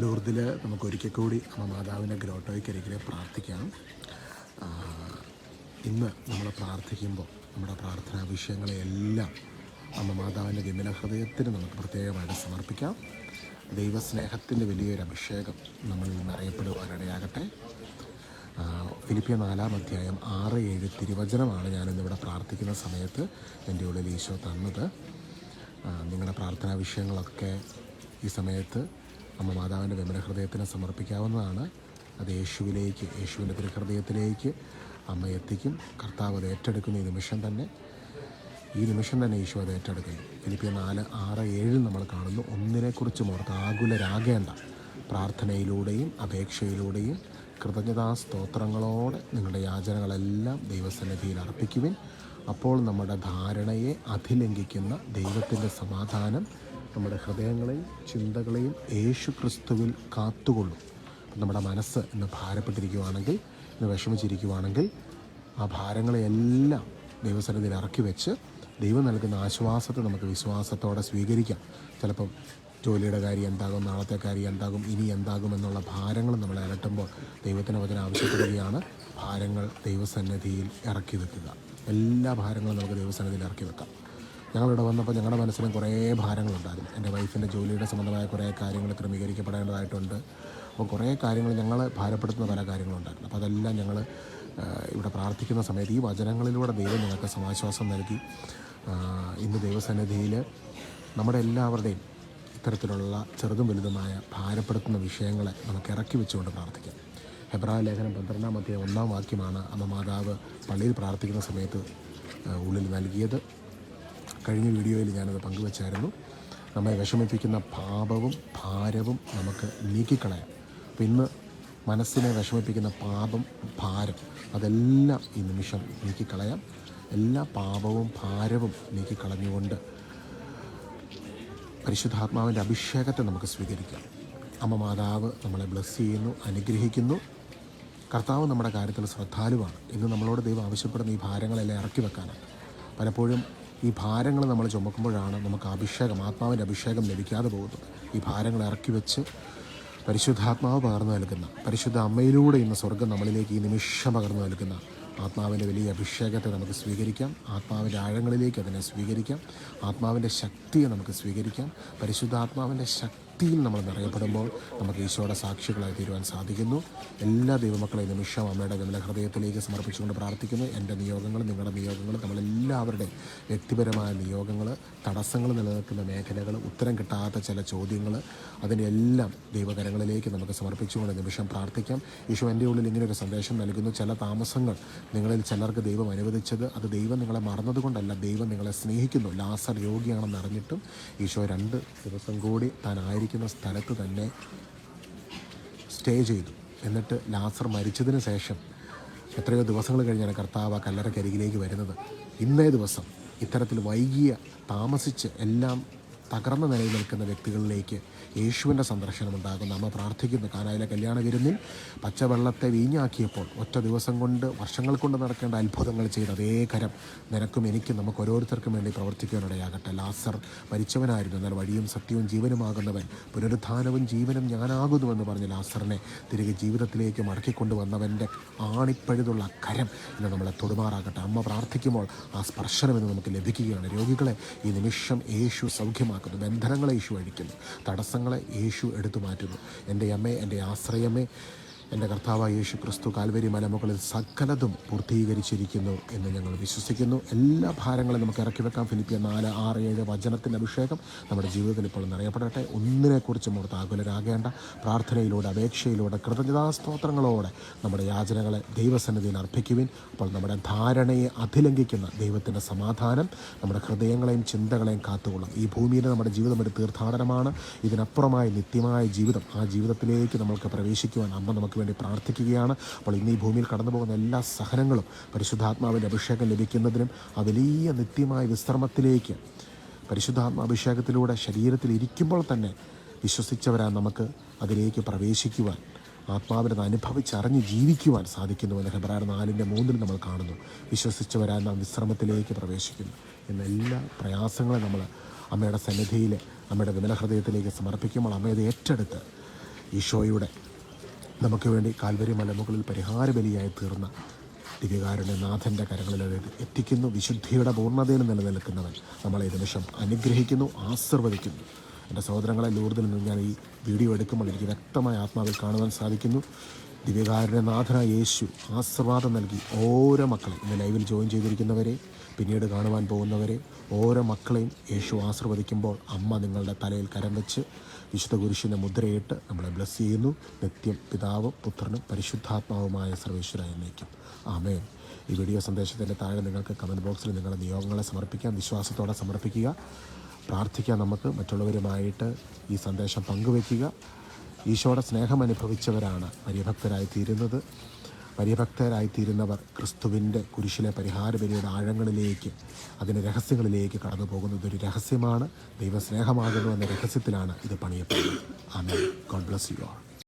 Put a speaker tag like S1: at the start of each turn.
S1: ലൂർദിൽ നമുക്ക് ഒരിക്കൽ കൂടി അമ്മ മാതാവിന്റെ ഗ്രോട്ടോയ്ക്കരികിൽ പ്രാർത്ഥിക്കാം. ഇന്ന് നമ്മൾ പ്രാർത്ഥിക്കുമ്പോൾ നമ്മുടെ പ്രാർത്ഥനാ വിഷയങ്ങളെയെല്ലാം അമ്മ മാതാവിന്റെ വിമല ഹൃദയത്തിന് നമുക്ക് പ്രത്യേകമായിട്ട് സമർപ്പിക്കാം. ദൈവസ്നേഹത്തിന്റെ വലിയൊരു അഭിഷേകം നമ്മളിൽ നിന്ന് അറിയപ്പെടുവാനിടയാകട്ടെ. ഫിലിപ്പിയ നാലാം അധ്യായം ആറ് ഏഴ് തിരുവചനമാണ് ഞാനിന്നിവിടെ പ്രാർത്ഥിക്കുന്ന സമയത്ത് എന്റെ ഉള്ളിൽ ഈശോ തന്നത്. നിങ്ങളുടെ പ്രാർത്ഥനാ വിഷയങ്ങളൊക്കെ ഈ സമയത്ത് അമ്മ മാതാവിന്റെ വിമല ഹൃദയത്തിന് സമർപ്പിക്കാവുന്നതാണ്. അത് യേശുവിലേക്ക് യേശുവിന്റെ തിരുഹൃദയത്തിലേക്ക് അമ്മ എത്തിക്കും. കർത്താവ് അത് ഏറ്റെടുക്കുന്ന ഈ നിമിഷം തന്നെ. ഈ നിമിഷം തന്നെ യേശു അത് ഏറ്റെടുക്കുന്നു. ഫിലിപ്പിയ നാല് ആറ് ഏഴിൽ നമ്മൾ കാണുന്നു. ഒന്നിനെക്കുറിച്ചും ഓർത്ത് ആകുലരാകേണ്ട പ്രാർത്ഥനയിലൂടെയും അപേക്ഷയിലൂടെയും കൃതജ്ഞതാ സ്തോത്രങ്ങളോടെ നിങ്ങളുടെ യാചനകളെല്ലാം ദൈവസന്നിധിയിൽ അർപ്പിക്കുവിൻ. അപ്പോൾ നമ്മുടെ ധാരണയെ അധിലംഘിക്കുന്ന ദൈവത്തിന്റെ സമാധാനം നമ്മുടെ ഹൃദയങ്ങളെയും ചിന്തകളെയും യേശു ക്രിസ്തുവിൽ കാത്തുകൊള്ളും. നമ്മുടെ മനസ്സ് ഇന്ന് ഭാരപ്പെട്ടിരിക്കുവാണെങ്കിൽ ഇന്ന് വിഷമിച്ചിരിക്കുവാണെങ്കിൽ ആ ഭാരങ്ങളെയെല്ലാം ദൈവസന്നിധിയിൽ ഇറക്കി വെച്ച് ദൈവം നൽകുന്ന ആശ്വാസത്തെ നമുക്ക് വിശ്വാസത്തോടെ സ്വീകരിക്കാം. ചിലപ്പം ജോലിയുടെ കാര്യം എന്താകും നാളത്തെ കാര്യം എന്താകും ഇനി എന്താകും എന്നുള്ള ഭാരങ്ങൾ നമ്മൾ അലട്ടുമ്പോൾ ദൈവത്തിന് വചനം ആവശ്യപ്പെടുകയാണ്. ഭാരങ്ങൾ ദൈവസന്നിധിയിൽ ഇറക്കി വെക്കുക. എല്ലാ ഭാരങ്ങളും നമുക്ക് ദൈവസന്നിധിയിൽ ഇറക്കി വെക്കാം. ഞങ്ങളിവിടെ വന്നപ്പോൾ ഞങ്ങളുടെ മനസ്സിലും കുറേ ഭാരങ്ങളുണ്ടായിരുന്നു. എന്റെ വൈഫിന്റെ ജോലിയുടെ സംബന്ധമായ കുറേ കാര്യങ്ങൾ ക്രമീകരിക്കപ്പെടേണ്ടതായിട്ടുണ്ട്. അപ്പോൾ കുറേ കാര്യങ്ങൾ ഞങ്ങൾ ഭാരപ്പെടുത്തുന്ന പല കാര്യങ്ങളുണ്ടായിരുന്നു. അപ്പോൾ അതെല്ലാം ഞങ്ങൾ ഇവിടെ പ്രാർത്ഥിക്കുന്ന സമയത്ത് ഈ വചനങ്ങളിലൂടെ ദൈവം ഞങ്ങൾക്ക് സമാശ്വാസം നൽകി. ഇന്ന് ദൈവസന്നിധിയിൽ നമ്മുടെ എല്ലാവരുടെയും ഇത്തരത്തിലുള്ള ചെറുതും വലുതുമായ ഭാരപ്പെടുത്തുന്ന വിഷയങ്ങളെ നമുക്ക് ഇറക്കി വെച്ചുകൊണ്ട് പ്രാർത്ഥിക്കാം. ഹെബ്രാ ലേഖനം പന്ത്രണ്ടാം അധ്യായം ഒന്നാം വാക്യമാണ് അമ്മ മാതാവ് പള്ളിയിൽ പ്രാർത്ഥിക്കുന്ന സമയത്ത് ഉള്ളിൽ നൽകിയത്. കഴിഞ്ഞ വീഡിയോയിൽ ഞാനത് പങ്കുവച്ചായിരുന്നു. നമ്മെ വിഷമിപ്പിക്കുന്ന പാപവും ഭാരവും നമുക്ക് നീക്കിക്കളയാം. അപ്പം ഇന്ന് മനസ്സിനെ വിഷമിപ്പിക്കുന്ന പാപം ഭാരം അതെല്ലാം ഈ നിമിഷം നീക്കിക്കളയാം. എല്ലാ പാപവും ഭാരവും നീക്കിക്കളഞ്ഞുകൊണ്ട് പരിശുദ്ധാത്മാവിന്റെ അഭിഷേകത്തെ നമുക്ക് സ്വീകരിക്കാം. അമ്മ മാതാവ് നമ്മളെ ബ്ലെസ് ചെയ്യുന്നു അനുഗ്രഹിക്കുന്നു. കർത്താവ് നമ്മുടെ കാര്യത്തിൽ ശ്രദ്ധാലുവാണ്. ഇന്ന് നമ്മളോട് ദൈവം ആവശ്യപ്പെടുന്ന ഈ ഭാരങ്ങളെല്ലാം ഇറക്കി വെക്കാനാണ്. പലപ്പോഴും ഈ ഭാരങ്ങൾ നമ്മൾ ചുമക്കുമ്പോഴാണ് നമുക്ക് അഭിഷേകം ആത്മാവിന്റെ അഭിഷേകം ലഭിക്കാതെ പോകുന്നത്. ഈ ഭാരങ്ങൾ ഇറക്കി വെച്ച് പരിശുദ്ധാത്മാവ് പകർന്നു നൽകുന്ന പരിശുദ്ധ അമ്മയിലൂടെ ഇന്ന് സ്വർഗം നമ്മളിലേക്ക് ഈ നിമിഷം പകർന്നു നൽകുന്ന ആത്മാവിന്റെ വലിയ അഭിഷേകത്തെ നമുക്ക് സ്വീകരിക്കാം. ആത്മാവിന്റെ ആഴങ്ങളിലേക്ക് അതിനെ സ്വീകരിക്കാം. ആത്മാവിന്റെ ശക്തിയെ നമുക്ക് സ്വീകരിക്കാം. പരിശുദ്ധാത്മാവിന്റെ ശക്തിയിൽ നമ്മൾ നിറയപ്പെടുമ്പോൾ നമുക്ക് ഈശോയുടെ സാക്ഷികളായി തീരുവാൻ സാധിക്കുന്നു. എല്ലാ ദൈവമക്കളെയും നിമിഷം അമ്മയുടെ വിമല ഹൃദയത്തിലേക്ക് സമർപ്പിച്ചുകൊണ്ട് പ്രാർത്ഥിക്കുന്നു. എന്റെ നിയോഗങ്ങൾ നിങ്ങളുടെ നിയോഗങ്ങൾ നമ്മളെല്ലാവരുടെയും വ്യക്തിപരമായ നിയോഗങ്ങൾ തടസ്സങ്ങൾ നിലനിൽക്കുന്ന മേഖലകൾ ഉത്തരം കിട്ടാത്ത ചില ചോദ്യങ്ങൾ അതിനെല്ലാം ദൈവകരങ്ങളിലേക്ക് നമുക്ക് സമർപ്പിച്ചുകൊണ്ട് നിമിഷം പ്രാർത്ഥിക്കാം. ഈശോ എന്റെ ഉള്ളിൽ ഇങ്ങനെ ഒരു സന്ദേശം നൽകുന്നു. ചില താമസങ്ങൾ നിങ്ങളിൽ ചിലർക്ക് ദൈവം അനുവദിച്ചത് അത് ദൈവം നിങ്ങളെ മറന്നതുകൊണ്ടല്ല. ദൈവം നിങ്ങളെ സ്നേഹിക്കുന്നു. ലാസർ യോഗിയാണെന്ന് അറിഞ്ഞിട്ടും ഈശോ രണ്ട് ദിവസം കൂടി താൻ ആയിരിക്കുന്ന സ്ഥലത്ത് തന്നെ സ്റ്റേ ചെയ്തു. എന്നിട്ട് ലാസർ മരിച്ചതിന് ശേഷം എത്രയോ ദിവസങ്ങൾ കഴിഞ്ഞാണ് കർത്താവ് ആ കല്ലറക്കരികിലേക്ക് വരുന്നത്. ഇന്നേ ദിവസം ഇത്തരത്തിൽ വൈകിയ താമസിച്ച് എല്ലാം തകർന്ന നിലയിൽ നിൽക്കുന്ന വ്യക്തികളിലേക്ക് യേശുവിന്റെ സന്ദർശനം ഉണ്ടാകും നമ്മൾ പ്രാർത്ഥിക്കുന്നു. കാനായിലെ കല്യാണ വിരുന്നിൽ പച്ചവെള്ളത്തെ വീഞ്ഞാക്കിയപ്പോൾ ഒറ്റ ദിവസം കൊണ്ട് വർഷങ്ങൾ കൊണ്ട് നടക്കേണ്ട അത്ഭുതങ്ങൾ ചെയ്ത അതേ കരം നിനക്കും എനിക്കും നമുക്ക് ഓരോരുത്തർക്കും വേണ്ടി പ്രവർത്തിക്കാനിടയാകട്ടെ ലാസർ മരിച്ചവനായിരുന്നു. എന്നാൽ വഴിയും സത്യവും ജീവനുമാകുന്നവൻ പുനരുദ്ധാനവും ജീവനും ഞാനാകുന്നുവെന്ന് പറഞ്ഞ് ലാസറിനെ തിരികെ ജീവിതത്തിലേക്ക് മടക്കിക്കൊണ്ടുവന്നവന്റെ ആണിപ്പഴുതുള്ള കരം ഇന്ന് നമ്മളെ തൊടുമാറാകട്ടെ. അമ്മ പ്രാർത്ഥിക്കുമ്പോൾ ആ സ്പർശനം ഇന്ന് നമുക്ക് ലഭിക്കുകയാണ്. രോഗികളെ ഈ നിമിഷം യേശു സൗഖ്യമാക്കുന്നു ബന്ധനങ്ങളെ യേശു അഴിക്കുന്നു തടസ്സങ്ങളെ യേശു എടുത്തു മാറ്റുന്നു. എന്റെ അമ്മേ എന്റെ ആശ്രയമേ എന്റെ കർത്താവായ യേശു ക്രിസ്തു കാൽവരി മലമുകളിൽ സകലതും പൂർത്തീകരിച്ചിരിക്കുന്നു എന്ന് ഞങ്ങൾ വിശ്വസിക്കുന്നു. എല്ലാ ഭാരങ്ങളും നമുക്ക് ഇറക്കി വെക്കാം. ഫിലിപ്പിയ നാല് ആറ് ഏഴ് വചനത്തിന്റെ അഭിഷേകം നമ്മുടെ ജീവിതത്തിൽ ഇപ്പോൾ നിറയപ്പെടട്ടെ. ഒന്നിനെക്കുറിച്ചും ഓർത്ത് ആകുലരാകേണ്ട. പ്രാർത്ഥനയിലൂടെ അപേക്ഷയിലൂടെ കൃതജ്ഞതാസ്തോത്രങ്ങളോടെ നമ്മുടെ യാചനകളെ ദൈവസന്നിധിയിൽ അർപ്പിക്കുവിൻ. അപ്പോൾ നമ്മുടെ ധാരണയെ അതിലംഘിക്കുന്ന ദൈവത്തിന്റെ സമാധാനം നമ്മുടെ ഹൃദയങ്ങളെയും ചിന്തകളെയും കാത്തുകൊള്ളും. ഈ ഭൂമിയിൽ നമ്മുടെ ജീവിതം ഒരു തീർത്ഥാടനമാണ്. ഇതിനപ്പുറമായ നിത്യമായ ജീവിതം ആ ജീവിതത്തിലേക്ക് നമ്മൾക്ക് പ്രവേശിക്കുവാൻ അമ്മ നമുക്ക് വേണ്ടി പ്രാർത്ഥിക്കുകയാണ്. അപ്പോൾ ഇന്ന് ഈ ഭൂമിയിൽ കടന്നു പോകുന്ന എല്ലാ സഹനങ്ങളും പരിശുദ്ധാത്മാവിന്റെ അഭിഷേകം ലഭിക്കുന്നതിനും ആ വലിയ നിത്യമായ വിശ്രമത്തിലേക്ക് പരിശുദ്ധാത്മാഭിഷേകത്തിലൂടെ ശരീരത്തിൽ ഇരിക്കുമ്പോൾ തന്നെ വിശ്വസിച്ചവരാ നമുക്ക് അതിലേക്ക് പ്രവേശിക്കുവാൻ ആത്മാവിനെ അനുഭവിച്ചറിഞ്ഞ് ജീവിക്കുവാൻ സാധിക്കുന്നുവെന്ന് ഹെബ്രാർ നാലിന്റെ മൂന്നിൽ നമ്മൾ കാണുന്നു. വിശ്വസിച്ചവരാൻ നാം വിശ്രമത്തിലേക്ക് പ്രവേശിക്കുന്നു. എന്ന എല്ലാ പ്രയാസങ്ങളും നമ്മൾ അമ്മയുടെ സന്നിധിയിൽ അമ്മയുടെ വിമല ഹൃദയത്തിലേക്ക് സമർപ്പിക്കുമ്പോൾ അമ്മയത് ഏറ്റെടുത്ത് ഈശോയുടെ നമുക്ക് വേണ്ടി കാൽവരി മലമുകളിൽ പരിഹാര ബലിയായി തീർന്ന ദിവ്യകാരുടെ നാഥന്റെ കരങ്ങളിൽ അത് എത്തിക്കുന്നു. വിശുദ്ധിയുടെ പൂർണതയിൽ നിലനിൽക്കുന്നവൻ നമ്മളെ നിമിഷം അനുഗ്രഹിക്കുന്നു ആശീർവദിക്കുന്നു. എന്റെ സഹോദരങ്ങളെ ലൂർദിൽ നിന്ന് ഞാൻ ഈ വീഡിയോ എടുക്കുമ്പോൾ എനിക്ക് വ്യക്തമായ ആത്മാവിൽ കാണുവാൻ സാധിക്കുന്നു. ദിവ്യകാരുടെ നാഥനായ യേശു ആശീർവാദം നൽകി ഓരോ മക്കളെയും ഇന്ന് ലൈവിൽ ജോയിൻ ചെയ്തിരിക്കുന്നവരെ പിന്നീട് കാണുവാൻ പോകുന്നവരെ ഓരോ മക്കളെയും യേശു ആശീർവദിക്കുമ്പോൾ അമ്മ നിങ്ങളുടെ തലയിൽ കരം വെച്ച് വിശുദ്ധ കുരിശിന്റെ മുദ്രയിട്ട് നമ്മളെ ബ്ലസ് ചെയ്യുന്നു. നിത്യം പിതാവ് പുത്രനും പരിശുദ്ധാത്മാവുമായ സർവേശ്വരായി നയിക്കും ആമേൻ. ഈ വീഡിയോ സന്ദേശത്തിന്റെ താഴെ നിങ്ങൾക്ക് കമന്റ് ബോക്സിൽ നിങ്ങളുടെ നിയോഗങ്ങളെ സമർപ്പിക്കാം. വിശ്വാസത്തോടെ സമർപ്പിക്കുക. പ്രാർത്ഥിക്കാം നമുക്ക്. മറ്റുള്ളവരുമായിട്ട് ഈ സന്ദേശം പങ്കുവയ്ക്കുക. ഈശോയുടെ സ്നേഹം അനുഭവിച്ചവരാണ് പരിഭക്തരായി തീരുന്നത് പരിഭക്തരായി തീരുന്നവർ ക്രിസ്തുവിന്റെ കുരിശിലെ പരിഹാര ബലിയുടെ ആഴങ്ങളിലേക്ക് അതിന്റെ രഹസ്യങ്ങളിലേക്ക് കടന്നു പോകുന്നത് ഒരു രഹസ്യമാണ്. ദൈവസ്നേഹമാകുന്നു എന്ന രഹസ്യത്തിലാണ് ഇത് പണിയപ്പെടുന്നത്. ആമേ ഗോഡ് ബ്ലസ് യു ആൾ.